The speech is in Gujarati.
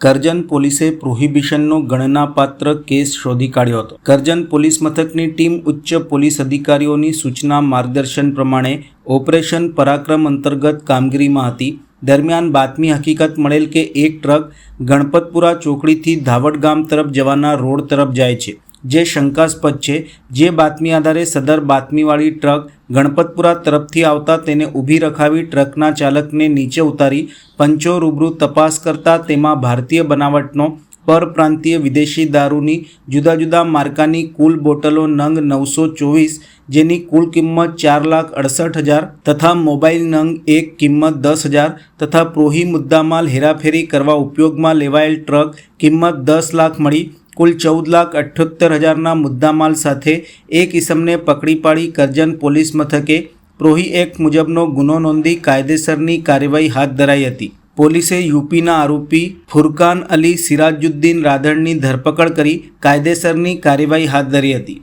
કરજણ પોલીસે પ્રોહિબિશનનો ગણનાપાત્ર કેસ શોધી કાઢ્યો હતો. કરજન પોલીસ મથકની ટીમ ઉચ્ચ પોલીસ અધિકારીઓની સૂચના માર્ગદર્શન પ્રમાણે ઓપરેશન પરાક્રમ અંતર્ગત કામગીરીમાં હતી. દરમિયાન બાતમી હકીકત મળેલ કે એક ટ્રક ગણપતપુરા ચોકડીથી ધાવડ ગામ તરફ જવાના રોડ તરફ જાય છે. જે શંકાસ્પદ છે. જે બાતમી આધારે સદર બાતમીવાળી ટ્રક ગણપતપુરા તરફથી આવતા તેને ઊભી રખાવી ટ્રકના ચાલકને નીચે ઉતારી પંચો રૂબરૂ તપાસ કરતા તેમાં ભારતીય બનાવટનો પરપ્રાંતીય વિદેશી દારૂની જુદા જુદા માર્કાની કુલ બોટલો નંગ નવસો ચોવીસ, જેની કુલ કિંમત ચાર લાખ અડસઠ હજાર તથા મોબાઈલ નંગ એક કિંમત દસ હજાર તથા પ્રોહી મુદ્દામાલ હેરાફેરી કરવા ઉપયોગમાં લેવાયેલ ટ્રક કિંમત દસ લાખ મળી કુલ ચૌદ લાખ અઠ્યોતેર હજારના મુદ્દામાલ સાથે એક ઇસમને પકડી પાડી કરજણ પોલીસ મથકે પ્રોહી એક્ટ મુજબનો ગુનો નોંધી કાયદેસરની કાર્યવાહી હાથ ધરાઈ હતી. પોલીસે યુપીના આરોપી ફુરકાન અલી સિરાજુદ્દીન રાધડની ધરપકડ કરી કાયદેસરની કાર્યવાહી હાથ ધરી હતી.